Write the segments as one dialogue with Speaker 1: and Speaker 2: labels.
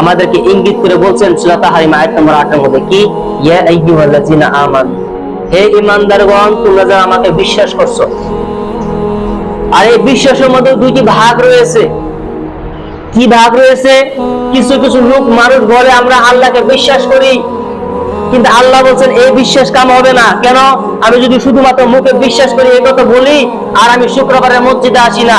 Speaker 1: আমাদেরকে ইঙ্গিত করে বলছেন, সূরা তাহরিম আয়াত নম্বর 8 এর মধ্যে কি? আমাকে বিশ্বাস আর এই বিশ্বাসের মধ্যে দুইটি ভাগ রয়েছে। কি ভাগ রয়েছে? কিছু কিছু লোক মানুষ বলে আমরা আল্লাহকে বিশ্বাস করি, কিন্তু আল্লাহ বলছেন, এই বিশ্বাস কাম হবে না। কেন? আমি যদি শুধুমাত্র মুখে বিশ্বাস করি, এই কথা বলি, আর আমি শুক্রবারের মসজিদে আসি না।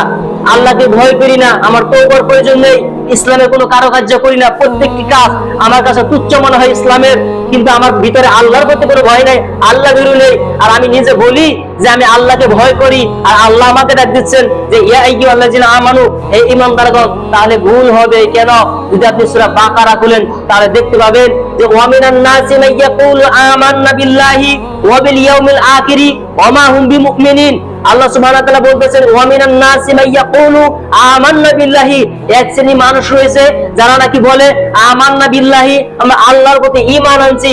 Speaker 1: আল্লাহকে ভয় করি না, আমার তৌবার প্রয়োজন নেই, ইসলামের কোনো কারুকার্য করি না, প্রত্যেকটি কাজ আমার কাছে তুচ্ছ মনে হয় ইসলামের, কিন্তু আমার ভিতরে আল্লাহর প্রতি কোনো ভয় নাই, আল্লাহ বিরু নেই, আর আমি নিজে বলি যে আমি আল্লাহকে ভয় করি, আর আল্লাহ আমাকে ডাক দিচ্ছেন যে, ইয়া আইয়ু আল্লাহ জিনা আমানু এই ইমানদারগণ, তাহলে ভুল হবে কেন? যদি আপনি সূরা বাকারা খুলেন, তাহলে দেখতে পাবেন যে ওয়ামিনান নাসি মাইয়াকুলু আমান্না বিল্লাহি ওয়া বিল ইয়াউমিল আখিরি, ওয়া মা হুম বিমুমিনিন। আল্লাহ বলতেছেন এক শ্রেণি মানুষ রয়েছে যারা নাকি বলে আমরা আল্লাহর প্রতি আনছি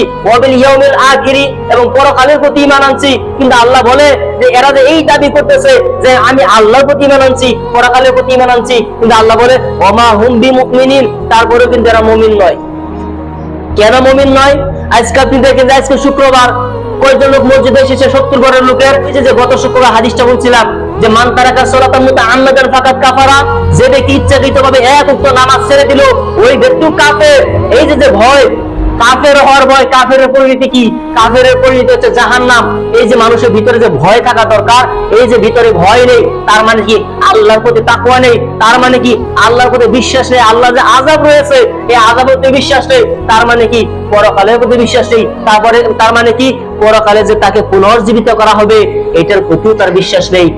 Speaker 1: এবং পরকালের প্রতি আনছি। কিন্তু আল্লাহ বলে যে, এরা যে এই দাবি করতেছে যে, আমি আল্লাহর প্রতি ঈমান আনছি, পরকালের প্রতি ঈমান আনছি। কিন্তু আল্লাহ বলে ওয়া মা হুম বিমুমিনিন, তারপরেও কিন্তু এরা মুমিন নয়। কেন মমিন নয়? আজকে আপনি দেখেন আজকে শুক্রবার। কয়েকজন লোক মসজিদে এসেছে, সত্তর ঘরের লোকের। এই যে গত শুক্রবার হাদিসটা বলছিলাম যে, মান তারাকা সলাতার মতো আন্নাদার ফাকাত কাফারা যে ব্যক্তি ইচ্ছাকৃত ভাবে এক উক্ত নামাজ ছেড়ে দিল, ওই ব্যক্তি কাফের। এই যে যে ভয় কাফের হওয়ার ভয় কাফের পরিণতি কি? কাফের পরিণতি হচ্ছে জাহান্নাম। এই যে মানুষের ভিতরে যে ভয় থাকা দরকার, এই যে ভিতরে ভয় নেই, তার মানে কি আল্লাহর প্রতি তাকুয়া নেই, তার মানে কি আল্লাহর প্রতি বিশ্বাস নেই আল্লাহ যে আজাব রয়েছে, এই আজাবের প্রতি বিশ্বাস নেই, তার মানে কি পরকালের প্রতি বিশ্বাস নেই, তারপরে তার মানে কি পরকালে যে তাকে পুনর্জীবিত করা হবে, এটার প্রতিও তার বিশ্বাস নেই।